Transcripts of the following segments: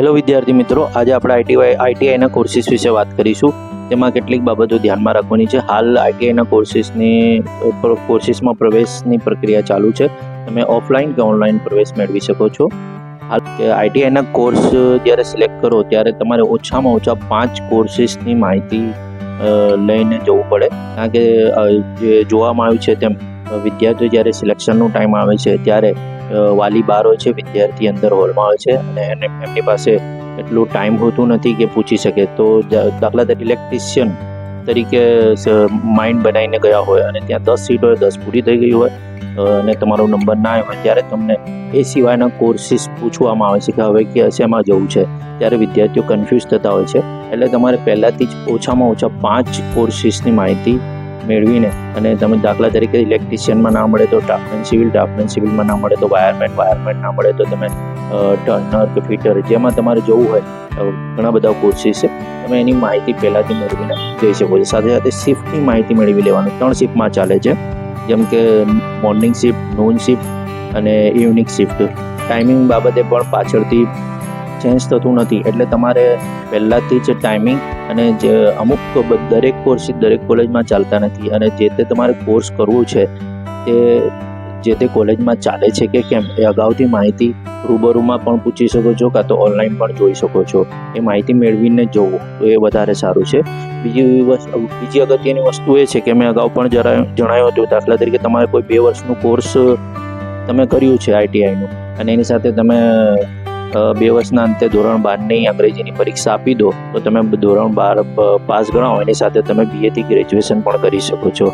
Hello વિદ્યાર્થી મિત્રો. આજે આપણે આઈટીઆઈ આઈટીઆઈના કોર્સિસ વિશે વાત કરીશું. તેમાં કેટલીક બાબતો ધ્યાનમાં રાખવાની છે. હાલ આઈટીઆઈના કોર્સિસની કોર્સિસમાં પ્રવેશની પ્રક્રિયા ચાલુ છે. તમે ઓફલાઈન કે ઓનલાઈન પ્રવેશ મેળવી શકો છો. હાલ કે આઈટીઆઈના કોર્સ જ્યારે સિલેક્ટ કરો, ત્યારે તમારે ઓછામાં ઓછા પાંચ કોર્સિસની માહિતી લઈને જવું પડે. કારણ કે જે જોવામાં આવ્યું છે તેમ, વિદ્યાર્થીઓ જ્યારે સિલેક્શનનો ટાઈમ આવે છે, ત્યારે વાલી બહાર હોય છે, વિદ્યાર્થી અંદર હોલમાં હોય છે અને એમની પાસે એટલું ટાઈમ હોતું નથી કે પૂછી શકે. તો દાખલા તરીકે ઇલેક્ટ્રિશિયન તરીકે માઇન્ડ બનાવીને ગયા હોય અને ત્યાં દસ સીટ હોય, દસ પૂરી થઈ ગઈ હોય અને તમારો નંબર ના આવ્યો હોય, ત્યારે તમને એ સિવાયના કોર્સિસ પૂછવામાં આવે છે કે હવે કે શેમાં જવું છે. ત્યારે વિદ્યાર્થીઓ કન્ફ્યુઝ થતા હોય છે. એટલે તમારે પહેલાંથી જ ઓછામાં ઓછા પાંચ કોર્સિસની માહિતી મેળવીને અને તમે દાખલા તરીકે ઇલેક્ટ્રિશિયનમાં ના મળે તો ટાફન સિવિલ ટાફન સિવિલમાં ના મળે તો વાયરમેન વાયરમેન ના મળે તો તમે ટર્નર કે ફિટર જેમાં તમારે જવું હોય ઘણા બધા કોર્સીસ છે. તમે એની માહિતી પહેલાંથી મેળવીને જઈ શકો છો. સાથે સાથે શિફ્ટની માહિતી મેળવી લેવાની. ત્રણ શિફ્ટમાં ચાલે છે. જેમ કે મોર્નિંગ શિફ્ટ નૂન શિફ્ટ અને ઇવનિંગ શિફ્ટ ટાઈમિંગ બાબતે પણ પાછળથી ચેન્જ થતું નથી. એટલે તમારે પહેલાંથી જ ટાઈમિંગ અને જે અમુક દરેક કોર્સ દરેક કોલેજમાં ચાલતા નથી. અને જે તે તમારે કોર્સ કરવો છે, તે જે તે કોલેજમાં ચાલે છે કે કેમ, એ અગાઉથી માહિતી રૂબરૂમાં પણ પૂછી શકો છો કાં તો ઓનલાઈન પણ જોઈ શકો છો. એ માહિતી મેળવીને જોવો, તો એ વધારે સારું છે. બીજી બીજી અગત્યની વસ્તુ એ છે કે મેં અગાઉ પણ જરા જણાવ્યું હતું, દાખલા તરીકે તમારે કોઈ બે વર્ષનું કોર્સ તમે કર્યું છે આઈટીઆઈનું અને એની સાથે તમે બે વર્ષના અંતે ધોરણ બારની અંગ્રેજીની પરીક્ષા આપી દો, તો તમે ધોરણ બાર પાસ ગણાવો. એની સાથે તમે બીએથી ગ્રેજ્યુએશન પણ કરી શકો છો.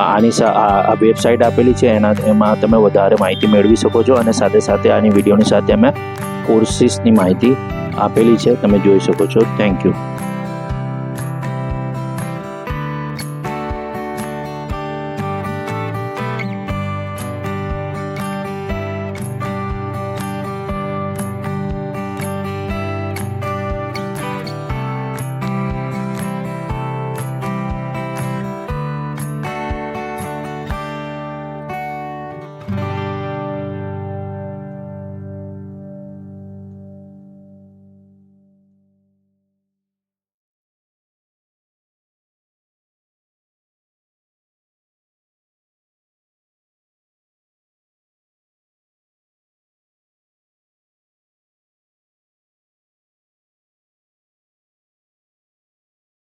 આની આ વેબસાઇટ આપેલી છે, એના, એમાં તમે વધારે માહિતી મેળવી શકો છો અને સાથે સાથે આની વિડીયોની સાથે અમે કોર્સિસની માહિતી આપેલી છે, તમે જોઈ શકો છો. Thank you